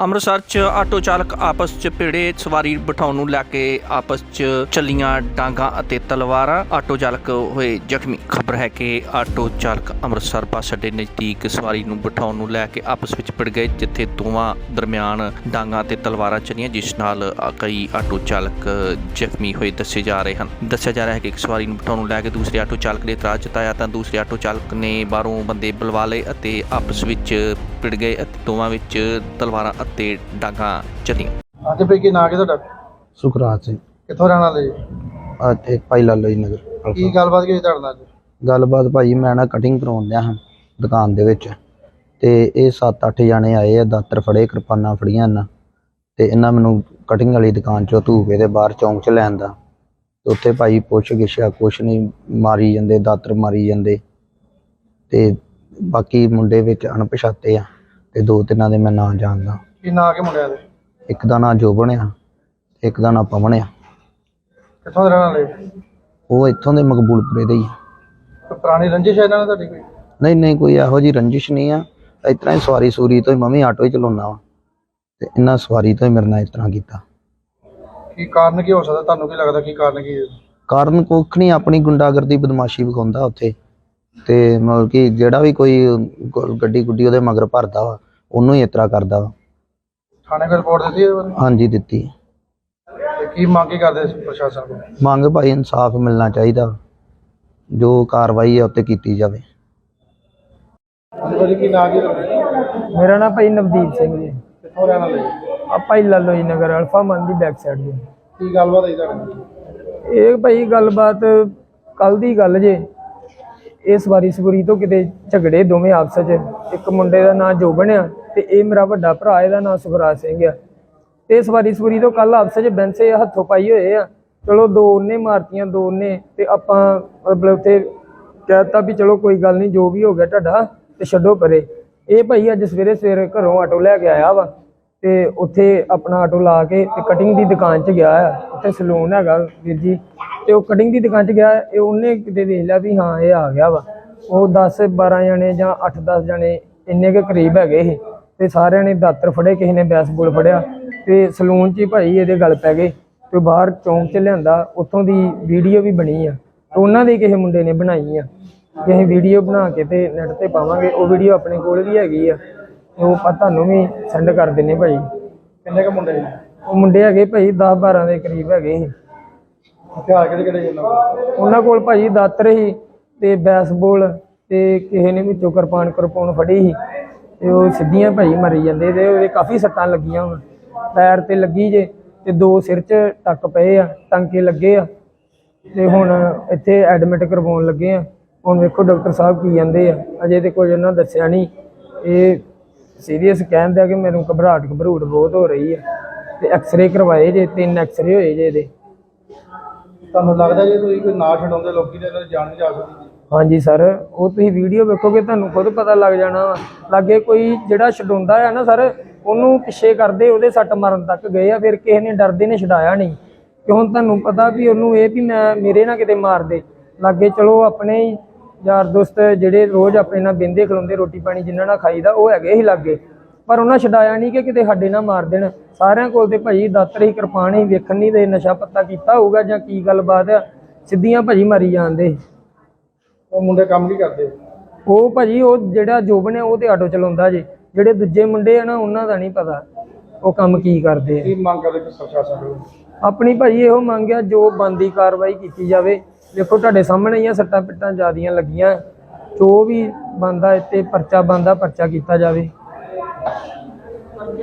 ਅੰਮ੍ਰਿਤਸਰ 'ਚ ਆਟੋ ਚਾਲਕ ਆਪਸ 'ਚ ਭਿੜੇ, ਸਵਾਰੀ ਬਿਠਾਉਣ ਨੂੰ ਲੈ ਕੇ ਆਪਸ 'ਚ ਚੱਲੀਆਂ ਡਾਂਗਾ ਅਤੇ ਤਲਵਾਰਾਂ। ਆਟੋ ਚਾਲਕ ਹੋਏ ਜ਼ਖਮੀ। ਖਬਰ ਹੈ ਕਿ ਆਟੋ ਚਾਲਕ ਅੰਮ੍ਰਿਤਸਰ ਬੱਸ ਅੱਡੇ ਨਜ਼ਦੀਕ ਸਵਾਰੀ ਨੂੰ ਬਿਠਾਉਣ ਨੂੰ ਲੈ ਕੇ ਆਪਸ ਵਿੱਚ ਭਿੜ ਗਏ, ਜਿੱਥੇ ਦੋਵਾਂ ਦਰਮਿਆਨ ਡਾਂਗਾ ਅਤੇ ਤਲਵਾਰਾਂ ਚੱਲੀਆਂ, ਜਿਸ ਨਾਲ ਕਈ ਆਟੋ ਚਾਲਕ ਜ਼ਖਮੀ ਹੋਏ ਦੱਸੇ ਜਾ ਰਹੇ ਹਨ। ਦੱਸਿਆ ਜਾ ਰਿਹਾ ਹੈ ਕਿ ਇੱਕ ਸਵਾਰੀ ਨੂੰ ਬਿਠਾਉਣ ਨੂੰ ਲੈ ਕੇ ਦੂਸਰੇ ਆਟੋ ਚਾਲਕ ਨੇ ਇਤਰਾਜ਼ ਜਤਾਇਆ, ਤਾਂ ਦੂਸਰੇ ਆਟੋ ਚਾਲਕ ਨੇ ਬਾਹਰੋਂ ਬੰਦੇ ਬੁਲਵਾ ਲਏ ਅਤੇ ਆਪਸ ਵਿੱਚ ਭਿੜ ਗਏ ਅਤੇ ਦੋਵਾਂ ਵਿੱਚ ਤਲਵਾਰਾਂ ਅਤੇ ਡਾਂਗਾ ਚੱਲੀਆਂ। ਹਾਂਜੀ ਭਾਈ ਕੀ ਨਾਂ ਕੀ ਤੁਹਾਡਾ? ਸੁਖਰਾਜ ਸਿੰਘ। ਕਿੱਥੋਂ ਰਹਿਣ ਵਾਲੇ? ਜੀ ਆ ਤੇ ਭਾਈ ਲਾਲੋ ਜੀ ਨਗਰ ਕੀ ਗੱਲਬਾਤ ਕੀ ਹੋਈ ਤੁਹਾਡੇ ਨਾਲ ਅੱਜ? ਗੱਲਬਾਤ ਭਾਈ ਮੈਂ ਨਾ ਕਟਿੰਗ ਕਰਾਉਣ ਲਿਆ ਹਾਂ ਦੁਕਾਨ ਦੇ ਵਿੱਚ। ਤੇ ਇਹ 7-8 ਜਾਣੇ ਆਏ ਆ ਦਾਤਰ ਫੜੇ ਕਿਰਪਾਨਾਂ ਫੜੀਆਂ ਇਹਨਾਂ। ਤੇ ਇਹਨਾਂ ਮੈਨੂੰ ਕਟਿੰਗ ਵਾਲੀ ਦੁਕਾਨ ਚੋਂ ਧੂ ਕੇ ਤੇ ਬਾਹਰ ਚੌਂਕ 'ਚ ਲੈਣ ਦਾ। ਤੇ ਉੱਥੇ ਭਾਈ ਪੁੱਛ ਗਿਛਿਆ ਕੁਛ ਨਹੀਂ ਮਾਰੀ ਜਾਂਦੇ ਦਾਤਰ ਮਾਰੀ ਜਾਂਦੇ। ਤੇ ਬਾਕੀ ਮੁੰਡੇ ਵਿੱਚ ਅਣਪਛਾਤੇ ਆ। ਤੇ ਦੋ ਤਿੰਨਾਂ ਦੇ ਮੈਂ ਨਾਂ ਜਾਣਦਾ। ਕੀ ਨਾਂ ਕੇ ਮੁੰਡਿਆਂ ਦੇ? ਇੱਕ ਦਾ ਨਾਂ ਜੋਬਨ ਆ ਤੇ ਇੱਕ ਦਾ ਨਾਂ ਪਵਨ ਆ ਕਿੱਥੋਂ ਦੇ ਰਹਿਣ ਵਾਲੇ? ਉਹ ਇੱਥੋਂ ਦੇ ਮਕਬੂਲਪੁਰੇ ਦੇ ਹੀ ਆ। ਕੋਈ ਪੁਰਾਣੀ ਰੰਜਿਸ਼ ਹੈ ਇਹਨਾਂ ਨਾਲ ਤੁਹਾਡੀ ਕੋਈ? ਨਹੀਂ ਨਹੀਂ ਕੋਈ ਇਹੋ ਜੀ ਰੰਜਿਸ਼ ਨਹੀਂ ਆ। ਇਸ ਤਰ੍ਹਾਂ ਹੀ ਸਵਾਰੀ ਸੂਰੀ ਤੋਂ ਹੀ ਮੈਂ ਵੀ ਆਟੋ ਹੀ ਚਲਾਉਣਾ ਵਾ। ਤੇ ਇਹਨਾਂ ਸਵਾਰੀ ਤੋਂ ਹੀ ਮੇਰੇ ਨਾਲ ਇਸ ਤਰ੍ਹਾਂ ਕੀਤਾ। ਕੀ ਕਾਰਨ ਕੀ ਹੋ ਸਕਦਾ? ਤੁਹਾਨੂੰ ਕੀ ਲੱਗਦਾ ਕੀ ਕਾਰਨ ਕੀ ਹੈ? ਕਾਰਨ ਕੁੱਖ ਨਹੀਂ ਆਪਣੀ ਗੁੰਡਾਗਰਦੀ ਬਦਮਾਸ਼ੀ ਵਿਖਾਉਂਦਾ ਉੱਥੇ। ਤੇ ਮਤਲਬ ਕਿ ਜਿਹੜਾ ਵੀ ਕੋਈ ਗ- ਗੱਡੀ ਗੁੱਡੀ ਉਹਦੇ ਮਗਰ ਭਰਦਾ ਵਾ ਉਹਨੂੰ ਹੀ ਇਸ ਤਰ੍ਹਾਂ ਕਰਦਾ ਵਾ। ਥਾਣੇ ਕੋਲ ਰਿਪੋਰਟ ਦਿੱਤੀ ਇਹਦੇ ਬਾਰੇ ਹਾਂਜੀ ਦਿੱਤੀ। ਤੇ ਕੀ ਮੰਗ ਕੀ ਕਰਦੇ ਸੀ ਪ੍ਰਸ਼ਾਸਨ ਕੋਲ? ਮੰਗ ਭਾਈ ਇਨਸਾਫ ਮਿਲਣਾ ਚਾਹੀਦਾ ਵਾ। ਜੋ ਕਾਰਵਾਈ ਹੈ ਉੱਤੇ ਕੀਤੀ ਜਾਵੇ। ਕੀ ਨਾਂ ਕੀ ਮੇਰਾ ਨਾਮ ਭਾਈ ਨਵਦੀਪ ਸਿੰਘ ਜੀ। ਕਿੱਥੋਂ ਰਹਿਣ ਵਾਲੇ ਜੀ? ਆਪਾਂ ਹੀ ਲਾਲੋਈ ਨਗਰ ਅਲਫਾ ਮਨ ਦੀ ਬੈਕ ਸਾਈਡ ਜੀ। ਕੀ ਗੱਲਬਾਤ ਹੋਈ ਤੁਹਾਡੇ ਇਹ ਭਾਈ ਗੱਲਬਾਤ ਕੱਲ ਦੀ ਗੱਲ ਜੇ। ਇਹ ਸਵਾਰੀ ਸਬੂਰੀ ਤੋਂ ਕਿਤੇ ਝਗੜੇ ਦੋਵੇਂ ਆਪਸ ਵਿੱਚ। ਇੱਕ ਮੁੰਡੇ ਦਾ ਨਾਂ ਜੋਬਨ ਆ ਤੇ ਇਹ ਮੇਰਾ ਵੱਡਾ ਭਰਾ, ਇਹਦਾ ਨਾਂ ਸੁਖਰਾਜ ਸਿੰਘ ਆ। ਤੇ ਸਵਾਰੀ ਵਾਰੀ ਤੋਂ ਕੱਲ ਆਪਸ ਵਿੱਚ ਬੈਂਸੇ ਹੱਥੋਂ ਪਾਈ ਹੋਏ ਆ। ਚਲੋ ਦੋ ਉਹਨੇ ਮਾਰਤੀਆਂ, ਦੋ ਉਹਨੇ ਤੇ ਆਪਾਂ ਮਤਲਬ ਉੱਥੇ ਕਹਿਤਾ ਵੀ ਚਲੋ ਕੋਈ ਗੱਲ ਨਹੀਂ, ਜੋ ਵੀ ਹੋ ਗਿਆ ਤੁਹਾਡਾ ਤੇ ਛੱਡੋ ਪਰੇ। ਇਹ ਭਾਈ ਅੱਜ ਸਵੇਰੇ ਸਵੇਰੇ ਘਰੋਂ ਆਟੋ ਲੈ ਕੇ ਆਇਆ ਵਾ ਤੇ ਉੱਥੇ ਆਪਣਾ ਆਟੋ ਲਾ ਕੇ ਤੇ ਕਟਿੰਗ ਦੀ ਦੁਕਾਨ 'ਚ ਗਿਆ ਆ। ਉੱਥੇ ਸਲੂਨ ਹੈਗਾ ਵੀਰ ਜੀ। ਤੇ ਉਹ ਕਟਿੰਗ ਦੀ ਦੁਕਾਨ 'ਚ ਗਿਆ ਇਹ ਉਹਨੇ ਕਿਤੇ ਦੇਖ ਲਿਆ ਵੀ ਹਾਂ ਇਹ ਆ ਗਿਆ ਵਾ। ਉਹ 10 12 ਜਣੇ ਜਾਂ 8 10 ਜਣੇ ਇੰਨੇ ਕੇ ਕਰੀਬ ਹੈਗੇ ਸੀ ਤੇ ਸਾਰਿਆਂ ਨੇ ਦਾਤਰ ਫੜੇ ਕਿਸੇ ਨੇ ਬੈਸਬਾਲ ਫੜਿਆ। ਤੇ ਸਲੂਨ 'ਚ ਹੀ ਭਾਈ ਇਹਦੇ ਗੱਲ ਪੈ ਗਏ। ਤੇ ਬਾਹਰ ਚੌਂਕ 'ਚ ਲਿਆਂਦਾ ਉੱਥੋਂ ਦੀ ਵੀਡੀਓ ਵੀ ਬਣੀ ਆ। ਉਹਨਾਂ ਦੇ ਕਿਸੇ ਮੁੰਡੇ ਨੇ ਬਣਾਈ ਆ। ਕਿ ਅਸੀਂ ਵੀਡੀਓ ਬਣਾ ਕੇ ਤੇ ਨੈਟ ਤੇ ਪਾਵਾਂਗੇ। ਉਹ ਵੀਡੀਓ ਆਪਣੇ ਕੋਲ ਵੀ ਹੈਗੀ ਆ। ਉਹ ਆਪਾਂ ਤੁਹਾਨੂੰ ਵੀ ਸੈਂਡ ਕਰ ਦਿੰਨੇ ਭਾਈ। ਕਿੰਨੇ ਕੁ ਮੁੰਡੇ ਉਹ ਮੁੰਡੇ ਹੈਗੇ ਭਾਈ 10 12 ਦੇ ਕਰੀਬ ਹੈਗੇ ਸੀ ਹਥਿਆਰ ਕਿਹੜੇ ਕਿਹੜੇ ਜੀ ਉਹਨਾਂ ਕੋਲ? ਉਹਨਾਂ ਕੋਲ ਭਾਈ ਦਾਤਰ ਸੀ ਤੇ ਬੈਸਬਾਲ ਤੇ ਕਿਸੇ ਨੇ ਵਿੱਚੋਂ ਕਿਰਪਾਨ ਕਿਰਪਾਨ ਫੜੀ ਸੀ ਤੇ ਉਹ ਸਿੱਧੀਆਂ ਭਾਈ ਮਰੀ ਜਾਂਦੇ ਤੇ ਉਹਦੇ ਕਾਫੀ ਸੱਟਾਂ ਲੱਗੀਆਂ ਹੁਣ। ਪੈਰ ਤੇ ਲੱਗੀ ਜੇ ਤੇ ਦੋ ਸਿਰ 'ਚ ਟੱਕ ਪਏ ਆ, ਟਾਂਕੇ ਲੱਗੇ ਆ ਤੇ ਹੁਣ ਇੱਥੇ ਐਡਮਿਟ ਕਰਵਾਉਣ ਲੱਗੇ ਆ। ਹੁਣ ਵੇਖੋ ਡਾਕਟਰ ਸਾਹਿਬ ਕੀ ਕਹਿੰਦੇ ਆ, ਅਜੇ ਤੇ ਕੁਝ ਉਹਨਾਂ ਦੱਸਿਆ ਨਹੀਂ। ਇਹ ਸੀਰੀਅਸ ਕਹਿੰਦੇ ਆ ਕਿ ਮੈਨੂੰ ਘਬਰਾਹਟ ਘਬਰੂਟ ਬਹੁਤ ਹੋ ਰਹੀ ਆ ਤੇ ਐਕਸ-ਰੇ ਕਰਵਾਏ ਜੇ, ਤਿੰਨ ਐਕਸ-ਰੇ ਹੋਏ ਜੇ ਇਹਦੇ। ਤੁਹਾਨੂੰ ਲੱਗਦਾ ਜੇ ਤੁਸੀਂ ਕੋਈ ਨਾ ਛਡਾਉਂਦੇ ਲੋਕੀ ਤੇ ਇਹਨਾਂ ਦੀ ਜਾਨ ਵੀ ਜਾ ਸਕਦੀ ਸੀ? ਹਾਂਜੀ ਸਰ, ਉਹ ਤੁਸੀਂ ਵੀਡੀਓ ਵੇਖੋਗੇ ਤੁਹਾਨੂੰ ਖੁਦ ਪਤਾ ਲੱਗ ਜਾਣਾ ਵਾ। ਲਾਗੇ ਕੋਈ ਜਿਹੜਾ ਛਡਾਉਂਦਾ ਆ ਨਾ ਸਰ, ਉਹਨੂੰ ਪਿੱਛੇ ਕਰਦੇ ਉਹਦੇ ਸੱਟ ਮਾਰਨ ਤੱਕ ਗਏ ਆ, ਫਿਰ ਕਿਸੇ ਨੇ ਡਰਦੇ ਨੇ ਛਡਾਇਆ ਨਹੀਂ। ਕਿ ਹੁਣ ਤੁਹਾਨੂੰ ਪਤਾ ਵੀ ਉਹਨੂੰ ਇਹ ਵੀ ਮੈਂ, ਮੇਰੇ ਨਾਲ ਕਿਤੇ ਮਾਰ ਦੇ। ਲਾਗੇ ਚਲੋ ਆਪਣੇ ਹੀ ਯਾਰ ਦੋਸਤ ਜਿਹੜੇ ਰੋਜ਼ ਆਪਣੇ ਨਾਲ ਬਿੰਦੇ ਖਲੋਂਦੇ ਰੋਟੀ ਪਾਣੀ ਜਿਨ੍ਹਾਂ ਨਾਲ ਖਾਈਦਾ, ਉਹ ਹੈਗੇ ਹੀ ਲਾਗੇ। ਪਰ ਉਹਨਾਂ ਛਡਾਇਆ ਨਹੀਂ ਕਿ ਕਿਤੇ ਸਾਡੇ ਨਾਲ ਮਾਰ ਦੇਣ। ਸਾਰਿਆਂ ਕੋਲ ਤੇ ਭਾਈ ਦਾਤਰ ਹੀ ਕਿਰਪਾਨ ਹੀ ਵੇਖਣ ਨਹੀਂ ਦੇ ਨਸ਼ਾ ਪੱਤਾ ਕੀਤਾ ਹੋਊਗਾ ਜਾਂ ਕੀ ਗੱਲਬਾਤ ਆ ਸਿੱਧੀਆਂ ਭਾਜੀ ਮਾਰੀ ਜਾਂਦੇ। ਉਹ ਮੁੰਡੇ ਕੰਮ ਕੀ ਕਰਦੇ? ਉਹ ਭਾਜੀ ਉਹ ਜਿਹੜਾ ਜੋਬਨ ਹੈ ਉਹ ਤੇ ਆਟੋ ਚਲਾਉਂਦਾ ਜੇ। ਜਿਹੜੇ ਦੂਜੇ ਮੁੰਡੇ ਆ ਨਾ ਉਹਨਾਂ ਦਾ ਨਹੀਂ ਪਤਾ ਉਹ ਕੰਮ ਕੀ ਕਰਦੇ ਆ। ਕੀ ਮੰਗ ਕਰਦੇ ਪ੍ਰਸ਼ਾਸਨ ਕੋਲ ਆਪਣੀ ਭਾਜੀ ਇਹੋ ਮੰਗਿਆ ਜੋ ਬੰਦੀ ਕਾਰਵਾਈ ਕੀਤੀ ਜਾਵੇ। ਦੇਖੋ ਤੁਹਾਡੇ ਸਾਹਮਣੇ ਹੀ ਆ ਸੱਟਾਂ ਪਿੱਟਾਂ ਜਿਆਦੀਆਂ ਲੱਗੀਆਂ। ਜੋ ਵੀ ਬੰਦਾ ਇੱਥੇ ਪਰਚਾ ਬੰਦਾ ਪਰਚਾ ਕੀਤਾ ਜਾਵੇ। Thank you.